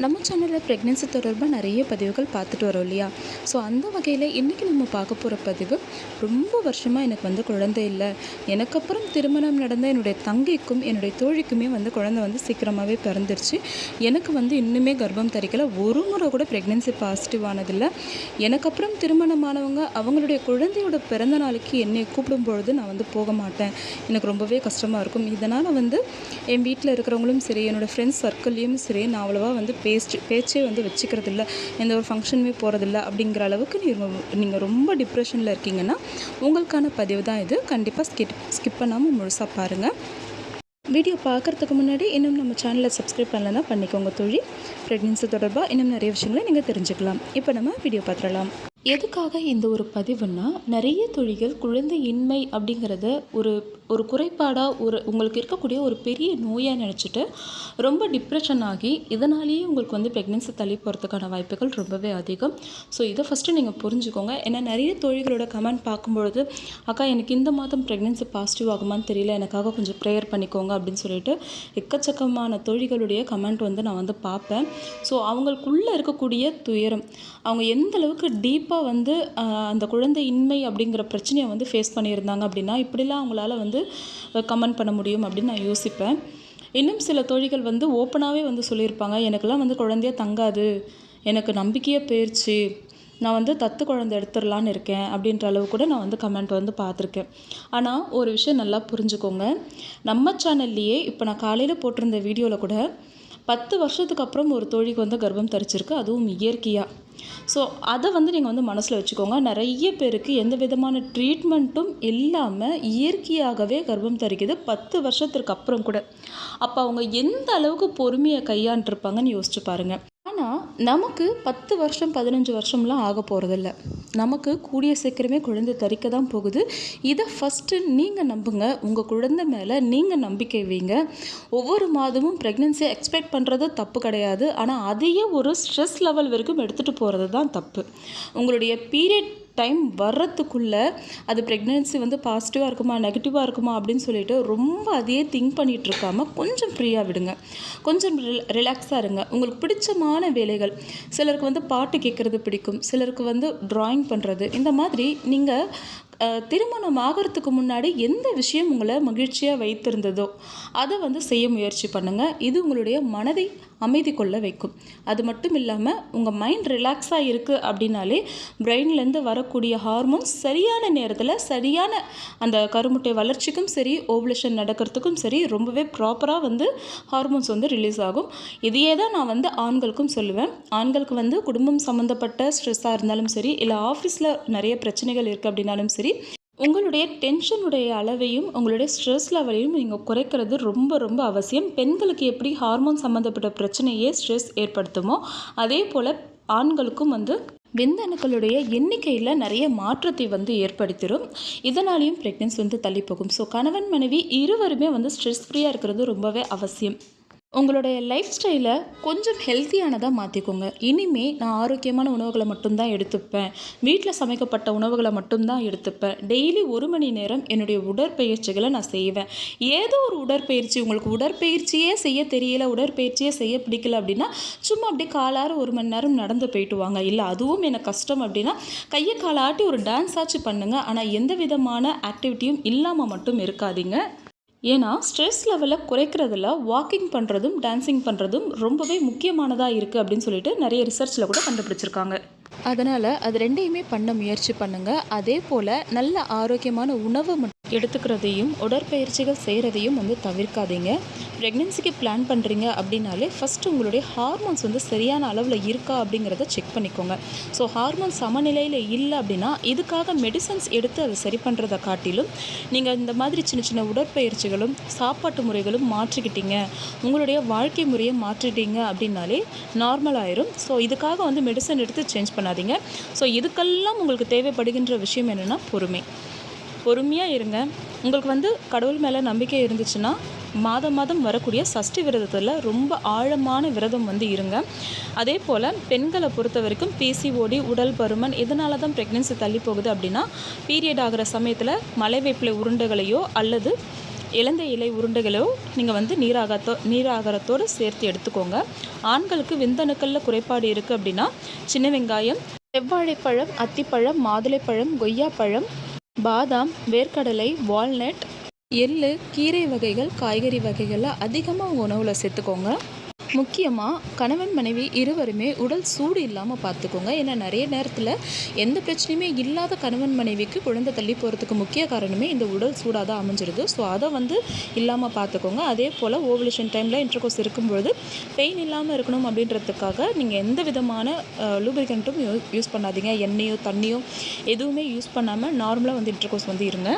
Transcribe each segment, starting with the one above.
நம்ம சேனலில் ப்ரெக்னென்சி தொடர்பாக நிறைய பதிவுகள் பார்த்துட்டு வரோம் இல்லையா? ஸோ அந்த வகையில் இன்றைக்கி நம்ம பார்க்க போகிற பதிவு ரொம்ப வருஷமாக எனக்கு வந்து குழந்தை இல்லை. எனக்கு அப்புறம் திருமணம் நடந்த என்னுடைய தங்கைக்கும் என்னுடைய தோழிக்குமே வந்து குழந்தை வந்து சீக்கிரமாகவே பிறந்துருச்சு. எனக்கு வந்து இன்னுமே கர்ப்பம் தரிக்கல. ஒரு முறை கூட ப்ரெக்னென்சி பாசிட்டிவ் ஆனதில்லை. எனக்கு அப்புறம் திருமணமானவங்க அவங்களுடைய குழந்தையோட பிறந்த நாளைக்கு என்னை கூப்பிடும் பொழுது நான் வந்து போக மாட்டேன். எனக்கு ரொம்பவே கஷ்டமாக இருக்கும். இதனால் வந்து என் வீட்டில் இருக்கிறவங்களும் சரி என்னோடய ஃப்ரெண்ட்ஸ் சர்க்கிள்லேயும் சரி நான் அவ்வளோவா வந்து பேச்சு பேச்சே வந்து வச்சுக்கிறதில்ல. எந்த ஒரு ஃபங்க்ஷனுமே போகிறதில்ல அப்படிங்கிற அளவுக்கு நீங்கள் நீங்கள் ரொம்ப டிப்ரெஷனில் இருக்கீங்கன்னா உங்களுக்கான பதிவு தான் இது. கண்டிப்பாக ஸ்கிப் ஸ்கிப் பண்ணாமல் முழுசாக பாருங்கள் வீடியோ பார்க்குறதுக்கு முன்னாடி இன்னும் நம்ம சேனலை சப்ஸ்கிரைப் பண்ணலன்னா பண்ணிக்கோங்க தொழில் ப்ரெக்னென்சி தொடர்பாக இன்னும் நிறைய விஷயங்களை நீங்கள் தெரிஞ்சுக்கலாம். இப்போ நம்ம வீடியோ பார்த்துடலாம். எதுக்காக இந்த ஒரு பதிவுன்னா நிறைய தொழில்கள் குழந்தையின்மை அப்படிங்கிறத ஒரு ஒரு குறைபாடாக ஒரு உங்களுக்கு இருக்கக்கூடிய ஒரு பெரிய நோயாக நினச்சிட்டு ரொம்ப டிப்ரெஷன் ஆகி இதனாலேயே உங்களுக்கு வந்து ப்ரெக்னென்சி தள்ளி போகிறதுக்கான வாய்ப்புகள் ரொம்பவே அதிகம். ஸோ இதை ஃபஸ்ட்டு நீங்கள் புரிஞ்சுக்கோங்க. ஏன்னா நிறைய தொழில்களோட கமெண்ட் பார்க்கும்பொழுது அக்கா எனக்கு இந்த மாதம் ப்ரெக்னென்சி பாசிட்டிவ் ஆகுமான்னு தெரியல. எனக்காக கொஞ்சம் ப்ரேயர் பண்ணிக்கோங்க அப்படின்னு சொல்லிட்டு எக்கச்சக்கமான தொழில்களுடைய கமெண்ட் வந்து நான் வந்து பார்ப்பேன். ஸோ அவங்களுக்குள்ளே இருக்கக்கூடிய துயரம். அவங்க எந்த அளவுக்கு டீப்பாக வந்து அந்த குழந்தை இன்மை அப்படிங்கிற பிரச்சனையை வந்து ஃபேஸ் பண்ணியிருந்தாங்க அப்படின்னா இப்படிலாம் அவங்களால வந்து கமெண்ட் பண்ண முடியும் அப்படின்னு நான் யோசிப்பேன். இன்னும் சில தோழிகள் வந்து ஓப்பனாகவே வந்து சொல்லியிருப்பாங்க எனக்கெல்லாம் வந்து குழந்தைய தங்காது. எனக்கு நம்பிக்கையே போயிடுச்சு நான் வந்து தத்து குழந்தை எடுத்துடலான்னு இருக்கேன் அப்படின்ற அளவு கூட நான் வந்து கமெண்ட் வந்து பார்த்துருக்கேன். ஆனால் ஒரு விஷயம் நல்லா புரிஞ்சுக்கோங்க. நம்ம சேனல்லையே இப்போ நான் காலையில் போட்டிருந்த வீடியோவில் கூட பத்து வருஷத்துக்கு அப்புறம் ஒரு தோழிக்கு வந்து கர்ப்பம் தரிச்சிருக்கு அதுவும் இயற்கையாக ஸோ அதை வந்து நீங்கள் வந்து மனசில் வச்சுக்கோங்க. நிறைய பேருக்கு எந்த விதமான ட்ரீட்மெண்ட்டும் இல்லாமல் இயற்கையாகவே கர்ப்பம் தரிக்குது பத்து வருஷத்திற்கு அப்புறம் கூட. அப்போ அவங்க எந்த அளவுக்கு பொறுமையை கையாண்டிருப்பாங்கன்னு யோசிச்சு பாருங்கள் ஆனால் நமக்கு பத்து வருஷம் பதினஞ்சு வருஷம்லாம் ஆக போகிறதில்ல நமக்கு கூடிய சீக்கிரமே குழந்தை தரிக்க தான் போகுது. இதை ஃபஸ்ட்டு நீங்கள் நம்புங்க. உங்கள் குழந்தை மேலே நீங்கள் நம்பிக்கை வைங்க. ஒவ்வொரு மாதமும் ப்ரெக்னென்சியை எக்ஸ்பெக்ட் பண்ணுறது தப்பு கிடையாது. ஆனால் அதையே ஒரு ஸ்ட்ரெஸ் லெவல் வரைக்கும் எடுத்துகிட்டு போகிறது தான் தப்பு. உங்களுடைய பீரியட் டைம் வர்றதுக்குள்ளே அது ப்ரெக்னென்சி வந்து பாசிட்டிவாக இருக்குமா நெகட்டிவாக இருக்குமா அப்படின்னு சொல்லிட்டு ரொம்ப அதையே திங்க் பண்ணிகிட்டு இருக்காம கொஞ்சம் ஃப்ரீயாக விடுங்க. கொஞ்சம் ரிலாக்ஸாக இருங்க. உங்களுக்கு பிடிச்சமான வேலைகள். சிலருக்கு வந்து பாட்டு கேட்குறது பிடிக்கும். சிலருக்கு வந்து ட்ராயிங் பண்ணுறது இந்த மாதிரி நீங்கள் திருமணம் ஆகிறதுக்கு முன்னாடி எந்த விஷயம் உங்களை மகிழ்ச்சியாக வைத்திருந்ததோ அதை வந்து செய்ய முயற்சி பண்ணுங்கள் இது உங்களுடைய மனதை அமைதி கொள்ள வைக்கும். அது மட்டும் இல்லாமல் உங்கள் மைண்ட் ரிலாக்ஸாக இருக்குது அப்படின்னாலே பிரெயின்லேருந்து வரக்கூடிய ஹார்மோன்ஸ் சரியான நேரத்தில் சரியான அந்த கருமுட்டை வளர்ச்சிக்கும் சரி ஓவலேஷன் நடக்கிறதுக்கும் சரி ரொம்பவே ப்ராப்பராக வந்து ஹார்மோன்ஸ் வந்து ரிலீஸ் ஆகும். இதையே தான் நான் வந்து ஆண்களுக்கும் சொல்லுவேன். ஆண்களுக்கு வந்து குடும்பம் சம்மந்தப்பட்ட ஸ்ட்ரெஸ்ஸாக இருந்தாலும் சரி இல்லை ஆஃபீஸில் நிறைய பிரச்சனைகள் இருக்குது அப்படின்னாலும் சரி உங்களுடைய டென்ஷனுடைய அளவையும் உங்களுடைய ஸ்ட்ரெஸ் லெவலையும் நீங்கள் குறைக்கிறது ரொம்ப ரொம்ப அவசியம். பெண்களுக்கு எப்படி ஹார்மோன் சம்மந்தப்பட்ட பிரச்சனையே ஸ்ட்ரெஸ் ஏற்படுத்துமோ அதே போல் ஆண்களுக்கும் வந்து விந்தணுக்களுடைய எண்ணிக்கையில் நிறைய மாற்றத்தை வந்து ஏற்படுத்திடும் இதனாலையும் ப்ரெக்னென்சி வந்து தள்ளி போகும். ஸோ கணவன் மனைவி இருவருமே வந்து ஸ்ட்ரெஸ் ஃப்ரீயாக இருக்கிறது ரொம்பவே அவசியம். உங்களுடைய லைஃப் ஸ்டைலை கொஞ்சம் ஹெல்த்தியானதாக மாற்றிக்கோங்க இனிமேல் நான் ஆரோக்கியமான உணவுகளை மட்டும்தான் எடுத்துப்பேன். வீட்டில் சமைக்கப்பட்ட உணவுகளை மட்டும்தான் எடுத்துப்பேன். டெய்லி ஒரு மணி நேரம் என்னுடைய உடற்பயிற்சிகளை நான் செய்வேன். ஏதோ ஒரு உடற்பயிற்சி உங்களுக்கு உடற்பயிற்சியே செய்ய தெரியல உடற்பயிற்சியே செய்ய பிடிக்கல அப்படின்னா சும்மா அப்படியே காலாறு ஒரு மணி நேரம் நடந்து போயிட்டு வாங்க. இல்லை அதுவும் எனக்கு கஷ்டம் அப்படின்னா கையை காலாட்டி ஒரு டான்ஸ் ஆச்சு பண்ணுங்கள் ஆனால் எந்த விதமான ஆக்டிவிட்டியும் இல்லாமல் மட்டும் இருக்காதீங்க. ஏன்னா ஸ்ட்ரெஸ் லெவலை குறைக்கிறதுல வாக்கிங் பண்ணுறதும் டான்சிங் பண்ணுறதும் ரொம்பவே முக்கியமானதாக இருக்குது அப்படின்னு சொல்லிட்டு நிறைய ரிசர்ச்சில் கூட கண்டுபிடிச்சிருக்காங்க. அதனால் அது ரெண்டையுமே பண்ண முயற்சி பண்ணுங்கள் அதே போல் நல்ல ஆரோக்கியமான உணவு எடுத்துக்கிறதையும் உடற்பயிற்சிகள் செய்கிறதையும் வந்து தவிர்க்காதீங்க. ப்ரெக்னென்சிக்கு பிளான் பண்ணுறீங்க அப்படின்னாலே ஃபஸ்ட்டு உங்களுடைய ஹார்மோன்ஸ் வந்து சரியான அளவில் இருக்கா அப்படிங்கிறத செக் பண்ணிக்கோங்க. ஸோ ஹார்மோன் சமநிலையில் இல்லை அப்படின்னா இதுக்காக மெடிசன்ஸ் எடுத்து அதை சரி பண்ணுறதை காட்டிலும் நீங்கள் இந்த மாதிரி சின்ன சின்ன உடற்பயிற்சிகளும் சாப்பாட்டு முறைகளும் மாற்றிக்கிட்டீங்க. உங்களுடைய வாழ்க்கை முறையை மாற்றிட்டீங்க அப்படின்னாலே நார்மல் ஆயிரும். ஸோ இதுக்காக வந்து மெடிசன் எடுத்து சேஞ்ச் பண்ணாதீங்க. ஸோ இதுக்கெல்லாம் உங்களுக்கு தேவைப்படுகின்ற விஷயம் என்னென்னா பொறுமை. பொறுமையாக இருங்க. உங்களுக்கு வந்து கடவுள் மேலே நம்பிக்கை இருந்துச்சுன்னா மாதம் மாதம் வரக்கூடிய சஷ்டி விரதத்தில் ரொம்ப ஆழமான விரதம் வந்து இருங்க. அதே போல் பெண்களை பொறுத்த வரைக்கும் பிசிஓடி உடல் பருமன் இதனால தான் ப்ரெக்னென்சி தள்ளி போகுது அப்படின்னா பீரியட் ஆகிற சமயத்தில் மலைவேப்பிலை உருண்டைகளையோ அல்லது இளந்த இலை உருண்டைகளோ நீங்கள் வந்து நீராகத்தோ நீராகாரத்தோடு சேர்த்து எடுத்துக்கோங்க. ஆண்களுக்கு விந்தணுக்களில் குறைபாடு இருக்குது அப்படின்னா சின்ன வெங்காயம் செவ்வாழைப்பழம் அத்திப்பழம் மாதுளைப்பழம் கொய்யாப்பழம் பாதாம் வேர்க்கடலை வால்நட் எள்ளு கீரை வகைகள் காய்கறி வகைகள்லாம் அதிகமாக உங்கள் உணவில் சேர்த்துக்கோங்க. முக்கியமாக கணவன் மனைவி இருவருமே உடல் சூடு இல்லாமல் பார்த்துக்கோங்க ஏன்னா நிறைய நேரத்தில் எந்த பிரச்சனையுமே இல்லாத கணவன் மனைவிக்கு குழந்தை தள்ளி போகிறதுக்கு முக்கிய காரணமே இந்த உடல் சூடாக தான் அமைஞ்சிருது. ஸோ அதை வந்து இல்லாமல் பார்த்துக்கோங்க அதே போல் ஓவலேஷன் டைமில் இன்டர்கோர்ஸ் இருக்கும்பொழுது பெயின் இல்லாமல் இருக்கணும் அப்படின்றதுக்காக நீங்கள் எந்த விதமான லூப்ரிகண்ட்டும் யூஸ் பண்ணாதீங்க. எண்ணெயோ தண்ணியோ எதுவுமே யூஸ் பண்ணாமல் நார்மலாக வந்து இன்டர்கோர்ஸ் வந்து இருங்க.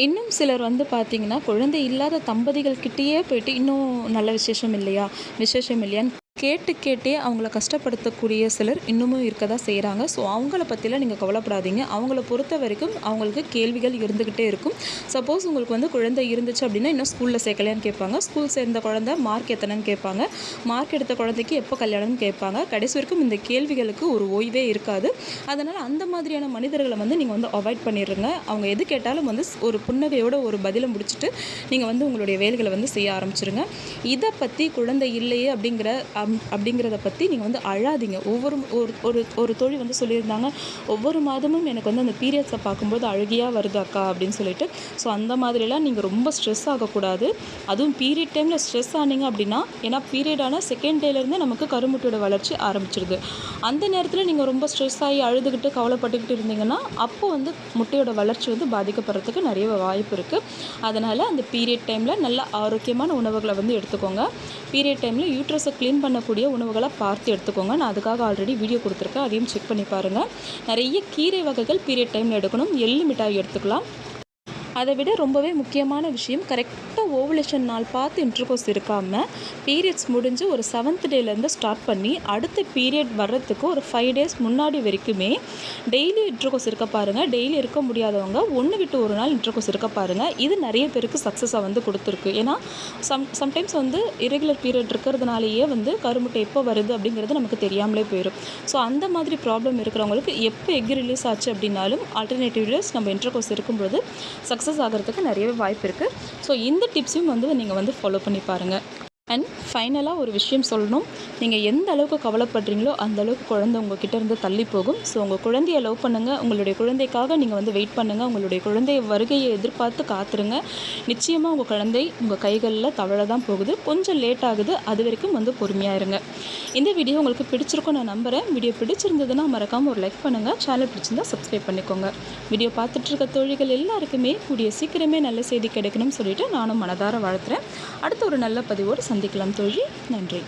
இன்னும் சிலர் வந்து பார்த்திங்கன்னா குழந்தை இல்லாத தம்பதிகள்கிட்டயே போயிட்டு இன்னும் நல்ல விசேஷம் இல்லையா? விசேஷம் இல்லையான்னு கேட்டு கேட்டே அவங்கள கஷ்டப்படுத்தக்கூடிய சிலர் இன்னமும் இருக்க தான் செய்கிறாங்க ஸோ அவங்கள பற்றிலாம் நீங்கள் கவலைப்படாதீங்க. அவங்கள பொறுத்த வரைக்கும் அவங்களுக்கு கேள்விகள் இருந்துக்கிட்டே இருக்கும். சப்போஸ் உங்களுக்கு வந்து குழந்தை இருந்துச்சு அப்படின்னா இன்னும் ஸ்கூலில் சேர்க்கலையான்னு கேட்பாங்க. ஸ்கூல் சேர்ந்த குழந்தை மார்க் எத்தனைன்னு கேட்பாங்க. மார்க் எடுத்த குழந்தைக்கு எப்போ கல்யாணம்னு கேட்பாங்க. கடைசி வரைக்கும் இந்த கேள்விகளுக்கு ஒரு ஓய்வே இருக்காது. அதனால் அந்த மாதிரியான மனிதர்களை வந்து நீங்கள் வந்து அவாய்ட் பண்ணிடுங்க அவங்க எது கேட்டாலும் வந்து ஒரு புன்னகையோட ஒரு பதிலை முடிச்சுட்டு நீங்கள் வந்து உங்களுடைய வேலைகளை வந்து செய்ய ஆரம்பிச்சிருங்க. இதை பற்றி குழந்தை இல்லையே அப்படிங்கிற அப் அப்படிங்கிறத பற்றி நீங்கள் வந்து அழாதீங்க. ஒவ்வொரு ஒரு ஒரு ஒரு தொழில் வந்து சொல்லியிருந்தாங்க ஒவ்வொரு மாதமும் எனக்கு வந்து அந்த பீரியட்ஸை பார்க்கும்போது அழுகியாக வருது அக்கா அப்படின்னு சொல்லிட்டு. ஸோ அந்த மாதிரிலாம் நீங்கள் ரொம்ப ஸ்ட்ரெஸ் ஆகக்கூடாது. அதுவும் பீரியட் டைமில் ஸ்ட்ரெஸ் ஆனீங்க அப்படின்னா ஏன்னா பீரியடான செகண்ட் டேலேருந்து நமக்கு கருமுட்டியோட வளர்ச்சி ஆரம்பிச்சிருது. அந்த நேரத்தில் நீங்கள் ரொம்ப ஸ்ட்ரெஸ் ஆகி அழுதுகிட்டு கவலைப்பட்டுக்கிட்டு இருந்தீங்கன்னா அப்போ வந்து முட்டையோட வளர்ச்சி வந்து பாதிக்கப்படுறதுக்கு நிறைய வாய்ப்பு இருக்குது அதனால் அந்த பீரியட் டைமில் நல்ல ஆரோக்கியமான உணவுகளை வந்து எடுத்துக்கோங்க. பீரியட் டைமில் யூட்ரஸை க்ளீன் பண்ண பண்ணக்கூடிய உணவுகளை பார்த்து எடுத்துக்கோங்க. நான் அதுக்காக ஆல்ரெடி வீடியோ கொடுத்துருக்கேன். அதையும் செக் பண்ணி பாருங்கள் நிறைய கீரை வகைகள் பீரியட் டைமில் எடுக்கணும். எள்ளு மிட்டாய் எடுத்துக்கலாம். அதை விட ரொம்பவே முக்கியமான விஷயம் கரெக்ட் ஓவலேஷன் நாள் பார்த்து இன்டர்கோர்ஸ் இருக்காமல் பீரியட்ஸ் முடிஞ்சு ஒரு செவன்த் டேலேருந்து ஸ்டார்ட் பண்ணி அடுத்த பீரியட் வர்றதுக்கு ஒரு ஃபைவ் டேஸ் முன்னாடி வரைக்குமே டெய்லி இன்டர்கோர்ஸ் இருக்க பாருங்கள் டெய்லி இருக்க முடியாதவங்க ஒன்று விட்டு ஒரு நாள் இன்டர்கோர்ஸ் இருக்க பாருங்கள் இது நிறைய பேருக்கு சக்ஸஸாக வந்து கொடுத்துருக்கு. ஏன்னா சம் சம்டைம்ஸ் வந்து இரெகுலர் பீரியட் இருக்கிறதுனாலேயே வந்து கருமுட்டை எப்போ வருது அப்படிங்கிறது நமக்கு தெரியாமலே போயிடும் ஸோ அந்த மாதிரி ப்ராப்ளம் இருக்கிறவங்களுக்கு எப்போ எக் ரிலீஸ் ஆச்சு அப்படின்னாலும் ஆல்டர்னேட்டிவ் டேஸ் நம்ம இன்டர்கோர்ஸ் இருக்கும்போது சக்ஸஸ் ஆகிறதுக்கு நிறையவே வாய்ப்பு இருக்குது ஸோ இந்த டிப்ஸையும் வந்து நீங்கள் வந்து ஃபாலோ பண்ணி பாருங்கள் அண்ட் ஃபைனலாக ஒரு விஷயம் சொல்லணும். நீங்கள் எந்த அளவுக்கு கவலைப்படுறீங்களோ அந்த அளவுக்கு குழந்தை உங்ககிட்ட இருந்து தள்ளி போகும். ஸோ உங்கள் குழந்தைய லவ் பண்ணுங்கள் உங்களுடைய குழந்தைக்காக நீங்கள் வந்து வெயிட் பண்ணுங்கள் உங்களுடைய குழந்தைய வருகையை எதிர்பார்த்து காத்துருங்க. நிச்சயமாக உங்கள் குழந்தை உங்கள் கைகளில் தவழ தான் போகுது. கொஞ்சம் லேட் ஆகுது. அது வரைக்கும் வந்து பொறுமையாக இருங்க. இந்த வீடியோ உங்களுக்கு பிடிச்சிருக்கும் நான் நம்புகிறேன் வீடியோ பிடிச்சிருந்ததுன்னா மறக்காமல் ஒரு லைக் பண்ணுங்கள் சேனல் பிடிச்சிருந்தா சப்ஸ்கிரைப் பண்ணிக்கோங்க. வீடியோ பார்த்துட்டு இருக்க தோழிகள் எல்லாருக்குமே கூடிய சீக்கிரமே நல்ல செய்தி கிடைக்கணும்னு சொல்லிவிட்டு நானும் மனதார வாழ்த்துறேன். அடுத்த ஒரு நல்ல பதிவோடு சந்திக்கலாம் தோழி. நன்றி.